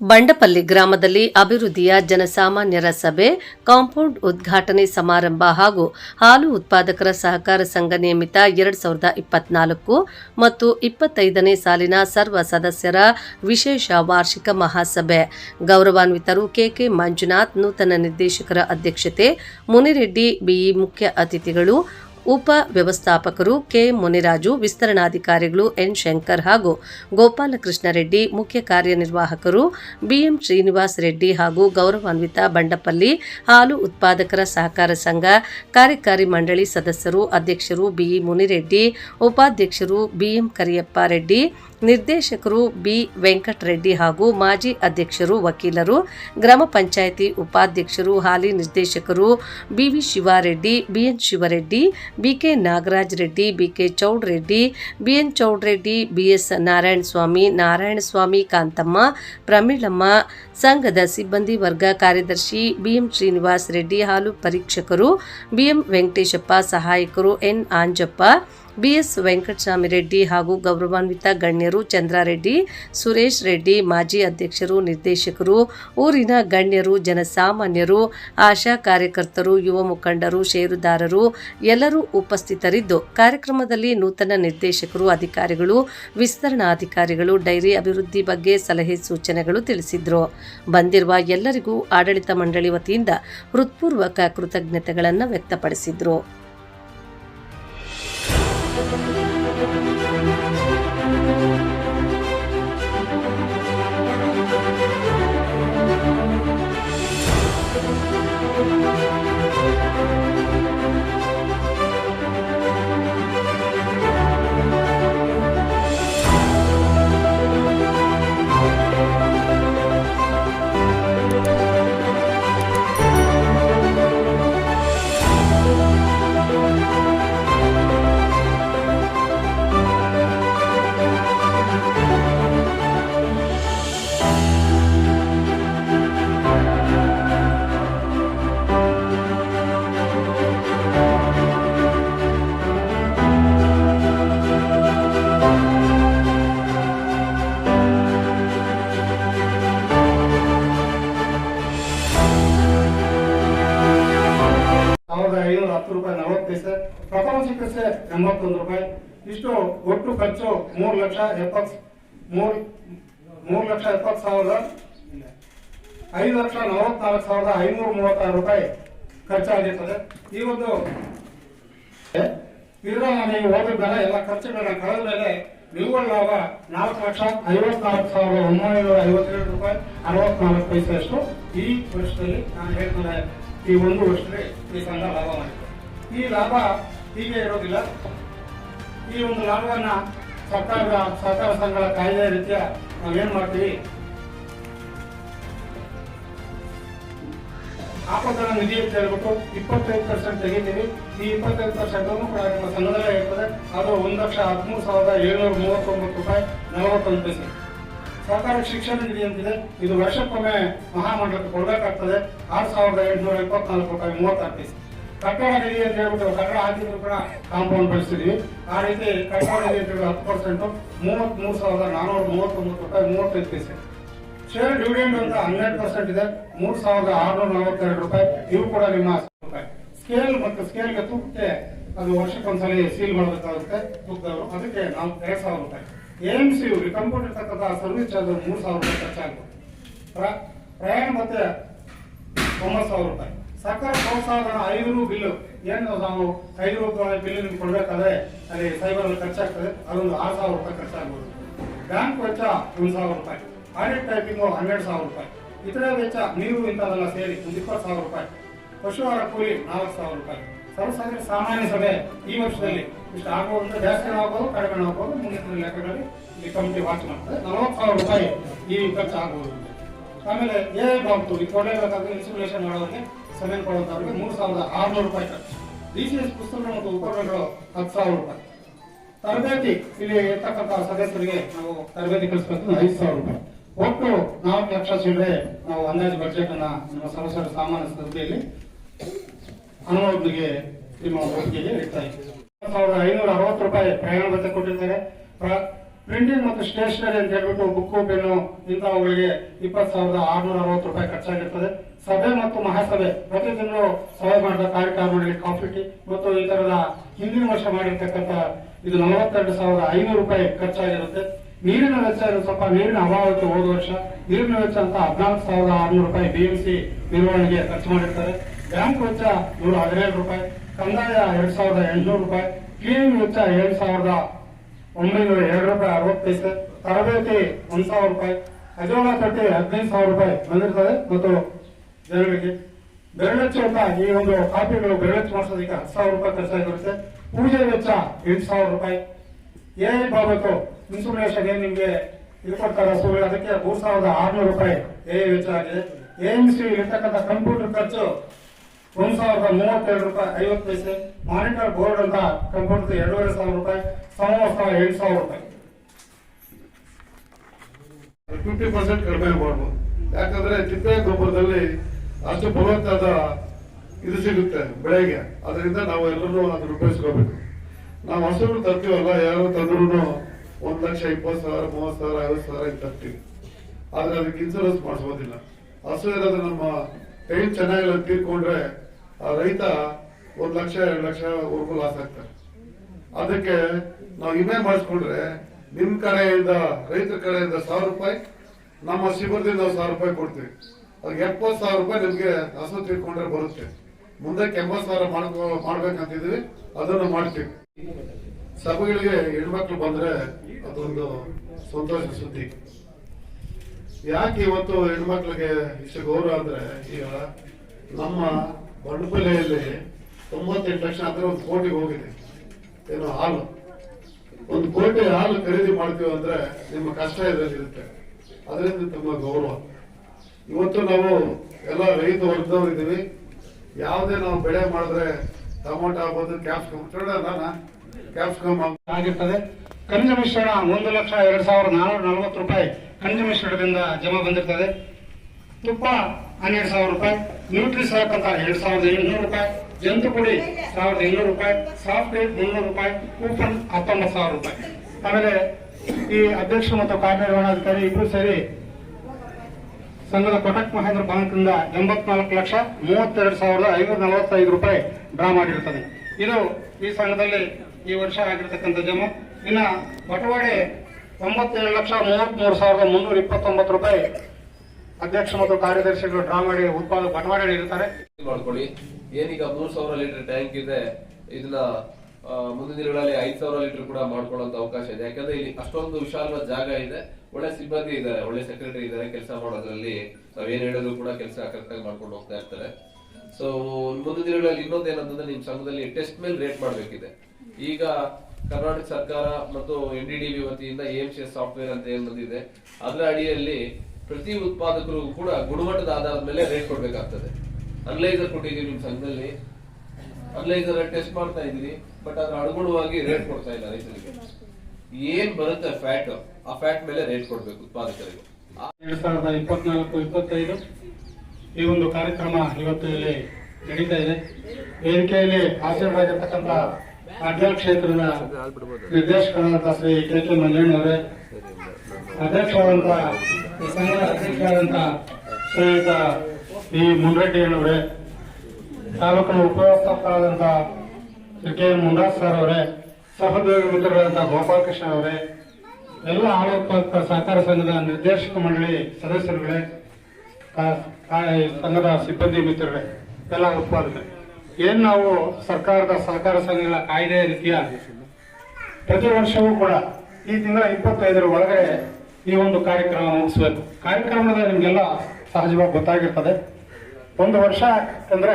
ಬಂಡಪಲ್ಲಿ ಗ್ರಾಮದಲ್ಲಿ ಅಭಿವೃದ್ಧಿಯ ಜನಸಾಮಾನ್ಯರ ಸಭೆ, ಕಾಂಪೌಂಡ್ ಉದ್ಘಾಟನೆ ಸಮಾರಂಭ ಹಾಗೂ ಹಾಲು ಉತ್ಪಾದಕರ ಸಹಕಾರ ಸಂಘ ನಿಯಮಿತ ಎರಡ್ ಸಾವಿರದ ಇಪ್ಪತ್ನಾಲ್ಕು ಮತ್ತು ಇಪ್ಪತ್ತೈದನೇ ಸಾಲಿನ ಸರ್ವ ಸದಸ್ಯರ ವಿಶೇಷ ವಾರ್ಷಿಕ ಮಹಾಸಭೆ. ಗೌರವಾನ್ವಿತರು ಕೆಕೆ ಮಂಜುನಾಥ್, ನೂತನ ನಿರ್ದೇಶಕರ ಅಧ್ಯಕ್ಷತೆ, ಮುನಿರೆಡ್ಡಿ ಬಿಇ ಮುಖ್ಯ ಅತಿಥಿಗಳು ಉಪ ವ್ಯವಸ್ಥಾಪಕರು ಕೆ ಮುನಿರಾಜು, ವಿಸ್ತರಣಾಧಿಕಾರಿಗಳು ಎನ್ ಶಂಕರ್ ಹಾಗೂ ಗೋಪಾಲಕೃಷ್ಣ ರೆಡ್ಡಿ ಮುಖ್ಯ ಕಾರ್ಯನಿರ್ವಾಹಕರು ಬಿಎಂ ಶ್ರೀನಿವಾಸ್ ರೆಡ್ಡಿ ಹಾಗೂ ಗೌರವಾನ್ವಿತ ಬಂಡಪಲ್ಲಿ, ಹಾಲು ಉತ್ಪಾದಕರ ಸಹಕಾರ ಸಂಘ, ಕಾರ್ಯಕಾರಿ ಮಂಡಳಿ ಸದಸ್ಯರು, ಅಧ್ಯಕ್ಷರು ಬಿಇ ಮುನಿರೆಡ್ಡಿ ಉಪಾಧ್ಯಕ್ಷರು ಬಿಎಂ ಕರಿಯಪ್ಪ ರೆಡ್ಡಿ ನಿರ್ದೇಶಕರು ಬಿ. ವೆಂಕಟರೆಡ್ಡಿ ಹಾಗೂ ಮಾಜಿ ಅಧ್ಯಕ್ಷರು, ವಕೀಲರು, ಗ್ರಾಮ ಪಂಚಾಯಿತಿ ಉಪಾಧ್ಯಕ್ಷರು, ಹಾಲಿ ನಿರ್ದೇಶಕರು BV Shivareddy BN Shivareddy BK Nagaraj Reddy BK Chowdreddy BN Chowdreddy BS Narayana Swamy Narayana Swamy Kanthamma, Pramilamma, ಸಂಘದ ಸಿಬ್ಬಂದಿ ವರ್ಗ ಕಾರ್ಯದರ್ಶಿ ಬಿಎಂ ಶ್ರೀನಿವಾಸ್ ರೆಡ್ಡಿ, ಹಾಲು ಪರೀಕ್ಷಕರು ಬಿಎಂ ವೆಂಕಟೇಶಪ್ಪ, ಸಹಾಯಕರು ಎನ್. ಆಂಜಪ್ಪ ಬಿಎಸ್ ವೆಂಕಟಸ್ವಾಮಿ ರೆಡ್ಡಿ ಹಾಗೂ ಗೌರವಾನ್ವಿತ ಗಣ್ಯರು ಚಂದ್ರಾರೆಡ್ಡಿ, ಸುರೇಶ್ ರೆಡ್ಡಿ, ಮಾಜಿ ಅಧ್ಯಕ್ಷರು, ನಿರ್ದೇಶಕರು, ಊರಿನ ಗಣ್ಯರು, ಜನಸಾಮಾನ್ಯರು, ಆಶಾ ಕಾರ್ಯಕರ್ತರು, ಯುವ ಮುಖಂಡರು, ಷೇರುದಾರರು ಎಲ್ಲರೂ ಉಪಸ್ಥಿತರಿದ್ದು, ಕಾರ್ಯಕ್ರಮದಲ್ಲಿ ನೂತನ ನಿರ್ದೇಶಕರು, ಅಧಿಕಾರಿಗಳು, ವಿಸ್ತರಣಾಧಿಕಾರಿಗಳು, ಡೈರಿ ಅಭಿವೃದ್ಧಿ ಬಗ್ಗೆ ಸಲಹೆ ಸೂಚನೆಗಳು ತಿಳಿಸಿದ್ರು. ಬಂದಿರುವ ಎಲ್ಲರಿಗೂ ಆಡಳಿತ ಮಂಡಳಿ ವತಿಯಿಂದ ಹೃತ್ಪೂರ್ವಕ ಕೃತಜ್ಞತೆಗಳನ್ನು ವ್ಯಕ್ತಪಡಿಸಿದ್ರು. ಎಂಬತ್ತೊಂದು ರೂಪಾಯಿ. ಇಷ್ಟು ಒಟ್ಟು ಖರ್ಚು ಮೂರು ಲಕ್ಷ ಎಪ್ಪತ್ ಮೂರು ಮೂರು ಲಕ್ಷ ಎಪ್ಪತ್ತು ಸಾವಿರದ ಐದು ಲಕ್ಷ ನಲವತ್ನಾಲ್ಕು ಸಾವಿರದ ಐನೂರ ಮೂವತ್ತಾರು ರೂಪಾಯಿ ಖರ್ಚಾಗಿರ್ತದೆ. ಈ ಒಂದು ಇದನ್ನ ನೀವು ಓದಿದ್ದಲ್ಲ ಎಲ್ಲ ಖರ್ಚುಗಳನ್ನ ಕಳೆದ ಮೇಲೆ ನಿವ್ವಳ ಲಾಭ ನಾಲ್ಕು ಲಕ್ಷ ಐವತ್ನಾಲ್ಕು ಸಾವಿರದ ಒಂಬೈನೂರ ಐವತ್ತೇಳು ರೂಪಾಯಿ ಅರವತ್ನಾಲ್ಕು ಪೈಸೆಯಷ್ಟು ಈ ವರ್ಷದಲ್ಲಿ ನಾನು ಹೇಳ್ತಾರೆ ಈ ಒಂದು ವರ್ಷದಲ್ಲಿ ಈ ಸಂಘ ಲಾಭ ಮಾಡಿದೆ. ಈ ಲಾಭ ಹೀಗೆ ಇರೋದಿಲ್ಲ. ಈ ಒಂದು ಲಾಭವನ್ನ ಸರ್ಕಾರದ ಸಹಕಾರ ಸಂಘಗಳ ಕಾಯ್ದೆ ರೀತಿಯ ನಾವೇನು ಮಾಡ್ತೀವಿ? ಆಪತ್ತನ ನಿಧಿ ಅಂತ ಹೇಳ್ಬಿಟ್ಟು ಇಪ್ಪತ್ತೈದು ಪರ್ಸೆಂಟ್ ತೆಗಿತೀವಿ. ಈ ಇಪ್ಪತ್ತೈದು ಪರ್ಸೆಂಟ್ ಕೂಡ ನಮ್ಮ ಸಂಘದಲ್ಲೇ ಇರ್ತದೆ. ಅದು ಒಂದು ಲಕ್ಷ ಹದಿಮೂರು ಸಾವಿರದ ಏಳ್ನೂರ ಮೂವತ್ತೊಂಬತ್ತು ರೂಪಾಯಿ ನಲವತ್ತೊಂದು ಪೈಸೆ. ಸರ್ಕಾರ ಶಿಕ್ಷಣ ನಿಧಿ ಅಂತಿದೆ. ಇದು ವರ್ಷಕ್ಕೊಮ್ಮೆ ಮಹಾಮಂಡಲಕ್ಕೆ ಕೊಡಬೇಕಾಗ್ತದೆ. ಆರು ಸಾವಿರದ ಎಂಟುನೂರ ಇಪ್ಪತ್ನಾಲ್ಕು ರೂಪಾಯಿ ಮೂವತ್ತಾರು ಪೈಸೆ. ಕಟ್ಟಡ ನಿಧಿ ಅಂತ ಹೇಳ್ಬಿಟ್ಟು ಕಟ್ಟಡ ಹಾಕಿದ್ರು ಕೂಡ ಕಾಂಪೌಂಡ್ ಬೆಳೆಸಿದ್ವಿ ಆ ರೀತಿ ಕಟ್ಟಡ ನಿಧಿ ಅಂತ ಹೇಳಿ ಹತ್ತು ಪರ್ಸೆಂಟ್ ಮೂವತ್ಮೂರು ಸಾವಿರದ ನಾನ್ನೂರ ಮೂವತ್ತೊಂಬತ್ತು ರೂಪಾಯಿ, ಮೂವತ್ತೈದು ಪೈಸೆ. ಶೇರ್ ಡಿವಿಡೆಂಡ್ ಅಂತ ಹನ್ನೆರಡು ಪರ್ಸೆಂಟ್ ಇದೆ, ಮೂರು ಸಾವಿರದ ಆರುನೂರ ನಲವತ್ತೆರಡು ರೂಪಾಯಿ. ಇವು ಕೂಡ ನಿಮ್ಮ ರೂಪಾಯಿ. ಸ್ಕೇಲ್ ಮತ್ತು ಸ್ಕೇಲ್ಗೆ ತೂಕಕ್ಕೆ ಅದು ವರ್ಷಕ್ಕೊಂದ್ಸಲಿ ಸೀಲ್ ಮಾಡಬೇಕಾಗುತ್ತೆ, ತೂಕದವರು. ಅದಕ್ಕೆ ನಾವು ಎರಡ್ ಸಾವಿರ ರೂಪಾಯಿ. M C U computer service charge ಮೂರು ಸಾವಿರ ರೂಪಾಯಿ ಖರ್ಚಾಗುತ್ತೆ ಪ್ರ- ಪ್ರಯಾಣ ಮತ್ತೆ ಒಂಬತ್ತು ಸಾವಿರ ರೂಪಾಯಿ. ಸರ್ಕಾರ ಪ್ರೋತ್ಸಾಹಧನ ಐದು ರು ಬಿಲ್ಲು. ಏನು ನಾವು ಐದು ರೂಪಾಯಿ ಬಿಲ್ ನಿಮ್ಗೆ ಕೊಡ್ಬೇಕಾದ್ರೆ ಅಲ್ಲಿ ಸೈಬರ್ ಅಲ್ಲಿ ಖರ್ಚಾಗ್ತದೆ. ಅದೊಂದು ಆರು ಸಾವಿರ ರೂಪಾಯಿ ಖರ್ಚಾಗ್ಬೋದು. ಬ್ಯಾಂಕ್ ವೆಚ್ಚ ಒಂದು ಸಾವಿರ ರೂಪಾಯಿ. ಆಡಿಟ್ ಟೈಪಿಂಗು ಹನ್ನೆರಡು ಸಾವಿರ ರೂಪಾಯಿ. ಇತರೆ ವೆಚ್ಚ ನೀರು ಇಂಥದೆಲ್ಲ ಸೇರಿ ಒಂದು ಇಪ್ಪತ್ತು ಸಾವಿರ ರೂಪಾಯಿ. ಪಶುಹಾರ ಕೂಲಿ ನಾಲ್ಕು ಸಾವಿರ ರೂಪಾಯಿ. ಸರ್ವಸಾಧಾರಣ ಸಾಮಾನ್ಯ ಸಭೆ ಈ ವರ್ಷದಲ್ಲಿ ಇಷ್ಟು ಆಗುವಂತ ಜಾಸ್ತಿ ಆಗ್ಬೋದು, ಕಡಿಮೆ ಆಗ್ಬೋದು. ಮುಂದಿನ ಲೆಕ್ಕಗಳಲ್ಲಿ ಈ ಕಮಿಟಿ ವಾಚ್ ಮಾಡ್ತದೆ ನಲವತ್ತು ಸಾವಿರ ರೂಪಾಯಿ ಈ ಖರ್ಚು ಆಗ್ಬೋದು ಆಮೇಲೆ ಏನು ಬಾಂಬ್ ಈ ಕೊಡಲೇಬೇಕಾದ್ರೆ ಇನ್ಸ್ಟಿಟ್ಯೂಷನ್ ಮಾಡೋರಿಗೆ ಸೆವೆನ್ ಕೊಡುವಂತವ್ರಿಗೆ ಮೂರು ಸಾವಿರದ ಆರುನೂರು ರೂಪಾಯಿ ಖರ್ಚು. ಬಿಸಿನೆಸ್ ಪುಸ್ತಕಗಳು ಮತ್ತು ಉಪಕರಣಗಳು ಹತ್ತು ಸಾವಿರ ರೂಪಾಯಿ. ತರಬೇತಿ ಇಲ್ಲಿ ಇರ್ತಕ್ಕಂಥ ಸದಸ್ಯರಿಗೆ ನಾವು ತರಬೇತಿ ಕಲಿಸಬೇಕು ಐದು ಸಾವಿರ ರೂಪಾಯಿ. ಒಟ್ಟು ನಾಲ್ಕು ಲಕ್ಷ ಚಿಲ್ಲರೆ ನಾವು ಅಂದಾಜು ಬಜೆಟ್ ಅನ್ನ ನಮ್ಮ ಸದಸ್ಯರ ಸಾಮಾನ್ಯ ಸ್ಪರ್ಧೆಯಲ್ಲಿ ಅನುಮೋದನೆಗೆ ನಿಮ್ಮ ಒಪ್ಪಿಗೆಗೆ ಇಡ್ತಾ ಇದ್ದೀವಿ. ಸಾವಿರದ ಐನೂರ ಅರವತ್ತು ರೂಪಾಯಿ ಪ್ರಯಾಣ ಭತ್ಯೆ ಕೊಟ್ಟಿದ್ದಾರೆ. ಪ್ರಿಂಟಿಂಗ್ ಮತ್ತು ಸ್ಟೇಷನರಿ ಅಂತ ಹೇಳ್ಬಿಟ್ಟು ಬುಕ್ಕು ಪೆನ್ನು ಇಂಥವುಗಳಿಗೆ ಇಪ್ಪತ್ತು ಸಾವಿರದ ಆರ್ನೂರ ಅರವತ್ತು ರೂಪಾಯಿ ಖರ್ಚಾಗಿರ್ತದೆ. ಸಭೆ ಮತ್ತು ಮಹಾಸಭೆ ಪ್ರತಿ ತಿಂಗಳು ಸಭೆ ಮಾಡಿದ ಕಾರ್ಯಕ್ರಮಗಳಿಗೆ ಕಾಫಿ, ಟೀ ಮತ್ತು ಈ ತರದ ಹಿಂದಿನ ವರ್ಷ ಮಾಡಿರ್ತಕ್ಕಂಥ ಇದು ನಲವತ್ತೆರಡು ಸಾವಿರದ ಐನೂರು ರೂಪಾಯಿ ಖರ್ಚಾಗಿರುತ್ತೆ. ನೀರಿನ ವೆಚ್ಚ ಸ್ವಲ್ಪ ನೀರಿನ ಅಭಾವಕ್ಕೆ ಹೋದ ವರ್ಷ. ನೀರಿನ ವೆಚ್ಚ ಅಂತ ಹದಿನಾಲ್ಕು ಸಾವಿರದ ಆರ್ನೂರು ರೂಪಾಯಿ ಬಿಎಂಸಿ ನಿರ್ವಹಣೆಗೆ ಖರ್ಚು ಮಾಡಿರ್ತಾರೆ. ಬ್ಯಾಂಕ್ ವೆಚ್ಚ ನೂರ ಹದಿನೇಳು ರೂಪಾಯಿ. ಕಂದಾಯ ಎರಡ್ ಸಾವಿರದ ಎಂಟುನೂರು ರೂಪಾಯಿ. ಕ್ಲೀನಿಂಗ್ ವೆಚ್ಚ ಏಳು ಸಾವಿರದ ಒಂಬೈನೂರ ಎರಡು ರೂಪಾಯಿ ಅರವತ್ತು ಪೈಸೆ ತರಬೇತಿ ಒಂದ್ ಸಾವಿರ ರೂಪಾಯಿ ಅಜೋಳ ತಟ್ಟೆ ಹದಿನೈದು ಸಾವಿರ ರೂಪಾಯಿ ಬಂದಿರ್ತದೆ. ಮತ್ತು ಜನಗಳಿಗೆ ಬೆರಳಚ್ಚು ಅಂತ ಈ ಒಂದು ಕಾಪಿಗಳು ಬೆರಳಚ್ಚು ಮಾಡಿಸೋದಕ್ಕೆ ಹತ್ತು ಸಾವಿರ ರೂಪಾಯಿ ಖರ್ಚಾಗಿರುತ್ತೆ ಪೂಜೆ ವೆಚ್ಚ ಎಂಟು ಸಾವಿರ ರೂಪಾಯಿ. ಏನೇನು ಬರಬೇಕು ಇನ್ಸುಲೇಷನ್ ಏನ್ ನಿಮಗೆ ಇದು ಕೊಡ್ತಾರೆ? ಅದಕ್ಕೆ ಮೂರ್ ಸಾವಿರದ ಆರ್ನೂರು ರೂಪಾಯಿ ಎ ವೆಚ್ಚ ಆಗಿದೆ. ಎಎಂಸಿ ಇರ್ತಕ್ಕಂಥ ಕಂಪ್ಯೂಟರ್ ಖರ್ಚು ಒಂದ್ ಸಾವಿರದ ಮೂವತ್ತೆರಡು ರೂಪಾಯಿ ಐವತ್ತು ಪೈಸೆ ಮಾನಿಟರ್ ಬೋರ್ಡ್ ಅಂತ ಕಂಪ್ಯೂಟರ್ ಎರಡೂವರೆ ಸಾವಿರ ರೂಪಾಯಿ ಸಮವಸ್ತ್ರ ಎಂಟು ಸಾವಿರ ರೂಪಾಯಿ. ಫಿಫ್ಟಿ ಪರ್ಸೆಂಟ್ ಕಡಿಮೆ ಮಾಡಬಹುದು ಯಾಕಂದ್ರೆ ತಿಪ್ಪೆ ಗೊಬ್ಬರದಲ್ಲಿ ಅಷ್ಟು ಫಲವತ್ತಾದ ಇದು ಸಿಗುತ್ತೆ ಬೆಳೆಗೆ. ಅದರಿಂದ ನಾವು ಎಲ್ಲರೂ ಅದನ್ನು ಉಪಯೋಗಿಸ್ಕೋಬೇಕು ನಾವು ಹಸುಗಳು ತರ್ತೀವಲ್ಲ, ಯಾರು ತಂದ್ರು ಒಂದ್ ಲಕ್ಷ ಇಪ್ಪತ್ತು ಸಾವಿರ, ಮೂವತ್ತು ಸಾವಿರ, ಐವತ್ತು ಸಾವಿರ ಹಿಂಗ್ ತರ್ತೀವಿ. ಆದ್ರೆ ಅದಕ್ಕೆ ಇನ್ಸೂರೆನ್ಸ್ ಮಾಡಿಸೋದಿಲ್ಲ. ಹಸು ಏನಾದ್ರೆ ನಮ್ಮ ಟೈಮ್ ಚೆನ್ನಾಗಿಲ್ಲ ತೀರ್ಕೊಂಡ್ರೆ ಆ ರೈತ ಒಂದ್ ಲಕ್ಷ, ಎರಡು ಲಕ್ಷವರೆಗೂ ಲಾಸ್ ಆಗ್ತಾರೆ. ಅದಕ್ಕೆ ನಾವು ವಿಮೆ ಮಾಡಿಸ್ಕೊಂಡ್ರೆ ನಿಮ್ ಕಡೆಯಿಂದ, ರೈತರ ಕಡೆಯಿಂದ ಸಾವಿರ ರೂಪಾಯಿ, ನಮ್ಮ ಶಿಬಿರದಿಂದ ಸಾವಿರ ರೂಪಾಯಿ ಕೊಡ್ತೀವಿ. ಅದಕ್ಕೆ ಎಪ್ಪತ್ತು ಸಾವಿರ ರೂಪಾಯಿ ನಿಮ್ಗೆ ಹಸು ತಿಳ್ಕೊಂಡ್ರೆ ಬರುತ್ತೆ. ಮುಂದಕ್ಕೆ ಎಂಬತ್ತು ಸಾವಿರ ಮಾಡ್ಕೊ ಮಾಡ್ಬೇಕಂತಿದ್ವಿ ಅದನ್ನು ಮಾಡ್ತೀವಿ. ಸಭೆಗಳಿಗೆ ಹೆಣ್ಮಕ್ಳು ಬಂದ್ರೆ ಅದೊಂದು ಸಂತೋಷ ಸುದ್ದಿ. ಯಾಕೆ ಇವತ್ತು ಹೆಣ್ಮಕ್ಳಿಗೆ ಇಷ್ಟು ಗೌರವ ಅಂದ್ರೆ ಈಗ ನಮ್ಮ ಬಂಡಪಲ್ಲೆಯಲ್ಲಿ ತೊಂಬತ್ತೆಂಟು ಲಕ್ಷ ಅಂದ್ರೆ ಒಂದು ಕೋಟಿಗೆ ಹೋಗಿದೆ. ಏನೋ ಹಾಲು. ಒಂದು ಕೋಟಿ ಹಾಲು ಖರೀದಿ ಮಾಡ್ತೀವಿ ಅಂದ್ರೆ ನಿಮ್ಮ ಕಷ್ಟ ಇದರಲ್ಲಿ ಇರುತ್ತೆ ಅದರಿಂದ ತುಂಬಾ ಗೌರವ. ಇವತ್ತು ನಾವು ಎಲ್ಲ ರೈತ ವರ್ಗದವ್ರು ಇದ್ದೀವಿ ಯಾವುದೇ ನಾವು ಬೆಳೆ ಮಾಡಿದ್ರೆ ಟೊಮೊಟೊ ಆಗ್ಬೋದು, ಕ್ಯಾಪ್ಸಿಕಮ್. ಕ್ಯಾಪ್ಸಿಕಮ್ ಆಗಿರ್ತದೆ. ಖನಿಜ ಮಿಶ್ರಣ ಒಂದು ಲಕ್ಷ ಎರಡು ಸಾವಿರದ ನಾನೂರ ನಲವತ್ತು ರೂಪಾಯಿ ಖನಿಜ ಮಿಶ್ರಣದಿಂದ ಜಮಾ ಬಂದಿರ್ತದೆ. ತುಪ್ಪ ಹನ್ನೆರಡು ಸಾವಿರ ರೂಪಾಯಿ ನ್ಯೂಟ್ರಿ ಸಾಕ್ ಅಂತ ಎರಡು ಸಾವಿರದ ಎಂಟುನೂರು ರೂಪಾಯಿ ಜಂತು ಪುಡಿ ಸಾವಿರದ ಇನ್ನೂರು ರೂಪಾಯಿ ಸಾಫ್ಟ್ವೇರ್ ಮುನ್ನೂರು ರೂಪಾಯಿ ಕೂಪನ್ ಹತ್ತೊಂಬತ್ತು ಸಾವಿರ ರೂಪಾಯಿ. ಆಮೇಲೆ ಈ ಅಧ್ಯಕ್ಷ ಮತ್ತು ಕಾರ್ಯನಿರ್ವಹಣಾಧಿಕಾರಿ ಇಬ್ರು ಸೇರಿ ಸಂಘದ ಕೊಟಕ್ ಮಹೇಂದ್ರ ಬ್ಯಾಂಕ್ನಿಂದ ಎಂಬತ್ನಾಲ್ಕು ಲಕ್ಷ ಮೂವತ್ತೆರಡು ಸಾವಿರದ ಐನೂರ ನಲವತ್ತೈದು ರೂಪಾಯಿ ಡ್ರಾ ಮಾಡಿರ್ತದೆ. ಇದು ಈ ಸಂಘದಲ್ಲಿ ಈ ವರ್ಷ ಆಗಿರ್ತಕ್ಕಂಥ ಜಮಾ. ಇನ್ನ ಬಟವಾಡೆ ಒಂಬತ್ತೇಳು ಲಕ್ಷ ಮೂವತ್ಮೂರು ಸಾವಿರದ ಮುನ್ನೂರ ಇಪ್ಪತ್ತೊಂಬತ್ತು ರೂಪಾಯಿ ಅಧ್ಯಕ್ಷ ಮತ್ತು ಕಾರ್ಯದರ್ಶಿಗಳು ಡ್ರಾ ಮಾಡಿ ಉತ್ಪಾದಕ ಬಂಡವಾಳ ಇರ್ತಾರೆ. ಮಾಡ್ಕೊಳ್ಳಿ. ಏನೀಗ ಮೂರ್ ಸಾವಿರ ಲೀಟರ್ ಟ್ಯಾಂಕ್ ಇದೆ. ಇದನ್ನ ಮುಂದಿನ ದಿನಗಳಲ್ಲಿ ಐದ್ ಸಾವಿರ ಲೀಟರ್ ಕೂಡ ಮಾಡ್ಕೊಳ್ಳುವಂತ ಅವಕಾಶ ಇದೆ. ಯಾಕಂದ್ರೆ ಇಲ್ಲಿ ಅಷ್ಟೊಂದು ವಿಶಾಲವಾದ ಜಾಗ ಇದೆ. ಒಳ್ಳೆ ಸಿಬ್ಬಂದಿ ಇದ್ದಾರೆ, ಒಳ್ಳೆ ಸೆಕ್ರೆಟರಿ ಇದ್ದಾರೆ. ಕೆಲಸ ಮಾಡೋದ್ರಲ್ಲಿ ನಾವೇನ್ ಹೇಳಿದ್ರು ಕೂಡ ಕೆಲಸ ಕರೆಕ್ಟ್ ಆಗಿ ಮಾಡ್ಕೊಂಡು ಹೋಗ್ತಾ ಇರ್ತಾರೆ. ಸೊ ಮುಂದಿನ ದಿನಗಳಲ್ಲಿ ಇನ್ನೊಂದು ಏನಂತಂದ್ರೆ ನಿಮ್ ಸಂಘದಲ್ಲಿ ಟೆಸ್ಟ್ ಮೇಲೆ ರೇಟ್ ಮಾಡ್ಬೇಕಿದೆ. ಈಗ ಕರ್ನಾಟಕ ಸರ್ಕಾರ ಮತ್ತು ಎನ್ ಡಿ ಡಿ ವತಿಯಿಂದ ಎಂ ಸಿ ಎಸ್ ಸಾಫ್ಟ್ವೇರ್ ಅಂತ ಏನ್ ಬಂದಿದೆ, ಅದರ ಅಡಿಯಲ್ಲಿ ಪ್ರತಿ ಉತ್ಪಾದಕರು ಕೂಡ ಗುಣಮಟ್ಟದ ಆಧಾರದ ಮೇಲೆ ರೇಟ್ ಕೊಡ್ಬೇಕಾಗ್ತದೆ. ಅನಲೈಸರ್ ಕೊಟ್ಟಿದ್ದೀವಿ ನಿಮ್ ಸಂಘದಲ್ಲಿ. ಅನಲೈಸರ್ ಟೆಸ್ಟ್ ಮಾಡ್ತಾ ಇದ್ದೀರಿ ಬಟ್ ಅದ್ರ ಅನುಗುಣವಾಗಿ ರೇಟ್ ಕೊಡ್ತಾ ಇಲ್ಲ ರೈತರಿಗೆ. ಏನ್ ಬರುತ್ತೆ ಫ್ಯಾಟ್ ಆ ಫ್ಯಾಟ್ ಮೇಲೆ ರೇಟ್ ಕೊಡ್ಬೇಕು ಉತ್ಪಾದಕರಿಗೆ. ಎರಡ್ ಸಾವಿರದ ಇಪ್ಪತ್ನಾಲ್ಕು, ಇಪ್ಪತ್ತೈದು ಈ ಒಂದು ಕಾರ್ಯಕ್ರಮ ಇವತ್ತು ಇಲ್ಲಿ ನಡೀತಾ ಇದೆ. ವೇದಿಕೆಯಲ್ಲಿ ಹಾಜರಾಗಿರ್ತಕ್ಕಂಥ ಅಡ್ಡ ಕ್ಷೇತ್ರದ ನಿರ್ದೇಶಕರಾದಂತಹ ಶ್ರೀ ಕೆ ಕೆ ಅಧ್ಯಕ್ಷರಾದಂತ ಈ ಸಂಘದ ಅಧ್ಯಕ್ಷರಾದಂತಹ ಶ್ರೀಯುತ ಬಿ ಮುನ್ರೆಡ್ಡಿಯಣ್ಣವರೇ ತಾಲೂಕಿನ ಉಪವ್ಯವಸ್ಥಾಪಕರಾದಂತಹ ಶ್ರೀ ಕೆ. ಮುನ್ರಾಜ್ ಸರ್ ಅವರೇ ಸಹೋದ್ಯೋಗಿ ಮಿತ್ರರಾದಂತಹ ಗೋಪಾಲಕೃಷ್ಣ ಅವರೇ, ಎಲ್ಲ ಹಾಲು ಸಹಕಾರ ಸಂಘದ ನಿರ್ದೇಶಕ ಮಂಡಳಿ ಸದಸ್ಯರುಗಳೇ ಸಂಘದ ಸಿಬ್ಬಂದಿ ಮಿತ್ರರೇ, ಎಲ್ಲ ಉತ್ಪಾದಕರು. ಏನ್ ನಾವು ಸರ್ಕಾರದ ಸಹಕಾರ ಸಂಘಗಳ ಕಾಯ್ದೆ ರೀತಿಯ ಪ್ರತಿ ವರ್ಷವೂ ಕೂಡ ಈ ತಿಂಗಳ ಇಪ್ಪತ್ತೈದರ ಒಳಗಡೆ ಈ ಒಂದು ಕಾರ್ಯಕ್ರಮ ಮುಗಿಸ್ಬೇಕು ಕಾರ್ಯಕ್ರಮದ ನಿಮ್ಗೆಲ್ಲ ಸಹಜವಾಗಿ ಗೊತ್ತಾಗಿರ್ತದೆ. ಒಂದು ವರ್ಷ ಅಂದ್ರೆ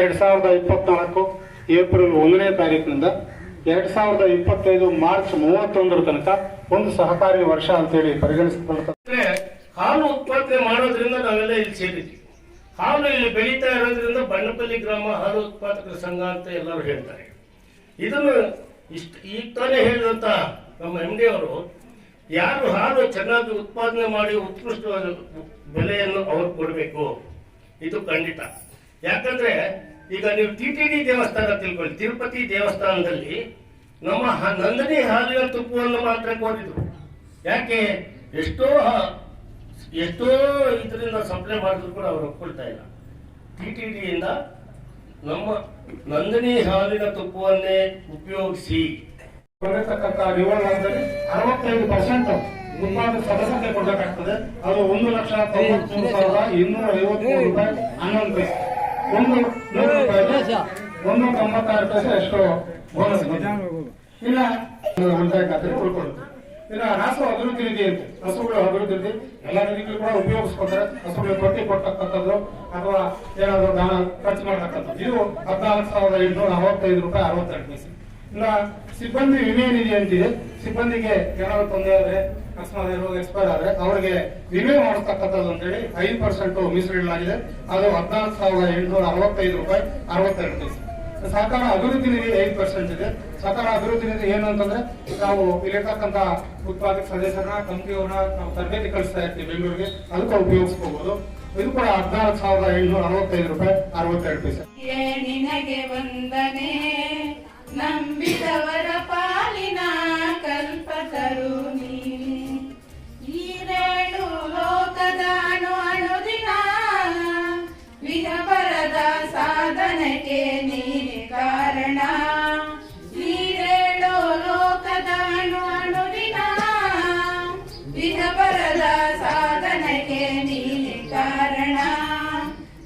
ಎರಡ್ ಸಾವಿರದ ಇಪ್ಪತ್ನಾಲ್ಕು ಏಪ್ರಿಲ್ ಒಂದನೇ ತಾರೀಕಿನಿಂದ ಎರಡ್ ಸಾವಿರದ ಇಪ್ಪತ್ತೈದು ಮಾರ್ಚ್ ಮೂವತ್ತೊಂದರ ತನಕ ಒಂದು ಸಹಕಾರಿ ವರ್ಷ ಅಂತೇಳಿ ಪರಿಗಣಿಸಿಕೊಳ್ತದೆ ಅಂದ್ರೆ ಹಾಲು ಉತ್ಪಾದನೆ ಮಾಡೋದ್ರಿಂದ ನಾವೆಲ್ಲ ಇಲ್ಲಿ ಸೇರಿದ್ವಿ. ಹಾಲು ಇಲ್ಲಿ ಬೆಳೀತಾ ಇರೋದ್ರಿಂದ ಬಣ್ಣಪಲ್ಲಿ ಗ್ರಾಮ ಹಾಲು ಉತ್ಪಾದಕರ ಸಂಘ ಅಂತ ಎಲ್ಲರೂ ಹೇಳ್ತಾರೆ. ಇದನ್ನು ಇಷ್ಟ ಈಗ ತಾನೇ ಹೇಳಿದಂತ ನಮ್ಮ ಎಂ ಡಿ ಅವರು ಯಾರು ಹಾಲು ಚೆನ್ನಾಗಿ ಉತ್ಪಾದನೆ ಮಾಡಿ ಉತ್ಕೃಷ್ಟವಾದ ಬೆಲೆಯನ್ನು ಅವ್ರು ಕೊಡಬೇಕು? ಇದು ಖಂಡಿತ. ಯಾಕಂದ್ರೆ, ಈಗ ನೀವು ಟಿ ಟಿ ಡಿ ದೇವಸ್ಥಾನ ತಿಳ್ಕೊಳ್ಳಿ. ತಿರುಪತಿ ದೇವಸ್ಥಾನದಲ್ಲಿ ನಮ್ಮ ನಂದಿನಿ ಹಾಲಿನ ತುಪ್ಪವನ್ನು ಮಾತ್ರ ಕೊಟ್ಟಿದ್ರು ಯಾಕೆ? ಎಷ್ಟೋ ಎಷ್ಟೋ ಇದರಿಂದ ಸಪ್ಲೈ ಮಾಡಿದ್ರು ಕೂಡ ಅವ್ರು ಒಪ್ಕೊಳ್ತಾ ಇಲ್ಲ. ಟಿ ಟಿ ಡಿಯಿಂದ ನಮ್ಮ ನಂದಿನಿ ಹಾಲಿನ ತುಪ್ಪವನ್ನೇ ಉಪಯೋಗಿಸಿ ಬಂದಿರತಕ್ಕಂಥ ವಿವರಣೆ ಅರವತ್ತೈದು ಪರ್ಸೆಂಟ್ ಉತ್ಪಾದಕ ಸದಸ್ಯತೆ ಕೊಡಬೇಕಾಗ್ತದೆ. ಅದು ಒಂದು ಲಕ್ಷ ತೊಂಬತ್ಮೂರು ಸಾವಿರದ ಇನ್ನೂರ ಐವತ್ಮೂರು ರೂಪಾಯಿ ಹನ್ನೊಂದು ಪೈಸೆ ಒಂದು ನೂರು ಒಂದು ತೊಂಬತ್ತಾರು ಪೈಸೆ ಎಷ್ಟು ಬೋನಸ್ ಇಲ್ಲ ಉಳಿತಾಯ ಖಾತೆ ಉಳ್ಕೊಳ್ಳುತ್ತೆ ಇಲ್ಲ ರಾಸು ಅಭಿವೃದ್ಧಿ ನಿಧಿ ಅಂತ ಹಸುಗಳು ಅಭಿವೃದ್ಧಿ ನಿಧಿ ಎಲ್ಲ ನಿಧಿಗಳು ಕೂಡ ಉಪಯೋಗಿಸ್ಕೊತಾರೆ ಹಸುಗಳಿಗೆ ಕೊಟ್ಟಿ ಕೊಟ್ಟಕ್ಕಂಥದ್ದು ಅಥವಾ ಏನಾದರೂ ದಾನ ಖರ್ಚು ಮಾಡತಕ್ಕಂಥದ್ದು. ಇದು ಹದಿನಾಲ್ಕು ಸಾವಿರದ ಎಂಟುನೂರ ಅರವತ್ತೈದು ರೂಪಾಯಿ ಅರವತ್ತೆರಡು ಪೈಸೆ. ಇನ್ನ ಸಿಬ್ಬಂದಿ ವಿಮೆ ನಿಧಿ ಅಂತಿದೆ ಸಿಬ್ಬಂದಿಗೆ ಏನಾದ್ರು ತೊಂದರೆ ಆದ್ರೆ, ಅಕಸ್ಮಾತ್ ಏನಾದ್ರು ಎಕ್ಸ್ಪೈರ್ ಆದ್ರೆ ಅವರಿಗೆ ವಿಮೆ ಮಾಡಿಸ್ತಕ್ಕಂಥದ್ದು ಅಂತೇಳಿ ಐದು ಪರ್ಸೆಂಟ್ ಮೀಸಲಿಡಲಾಗಿದೆ ಅದು ಹದಿನಾಲ್ಕು ಸಾವಿರದ ಎಂಟುನೂರ ಅರವತ್ತೈದು ರೂಪಾಯಿ, ಅರವತ್ತೆರಡು ಪೈಸೆ. ಸಹಕಾರ ಅಭಿವೃದ್ಧಿ ನಿಧಿ ಐದು ಪರ್ಸೆಂಟ್ ಇದೆ. ಸಹಕಾರ ಅಭಿವೃದ್ಧಿ ನಿಧಿ ಏನು ಅಂತಂದ್ರೆ, ನಾವು ಇಲ್ಲಿರ್ತಕ್ಕಂಥ ಉತ್ಪಾದಕ ಸದಸ್ಯರನ್ನ ಕಂಪ್ನಿಯವ್ರನ್ನ ನಾವು ತರಬೇತಿ ಕಳಿಸ್ತಾ ಇರ್ತೀವಿ ಬೆಂಗಳೂರಿಗೆ. ಅದಕ್ಕೆ ಉಪಯೋಗಿಸ್ಕೋಬಹುದು ಇದು ಕೂಡ ಹದಿನಾಲ್ಕು ಸಾವಿರದ ಎಂಟುನೂರ ಅರವತ್ತೈದು ರೂಪಾಯಿ, ಅರವತ್ತೆರಡು ಪೈಸೆ. ನಿನಗೆ ವಂದನೆ.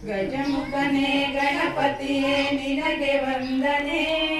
गजमुखने गजमुकने निनगे वन्दने।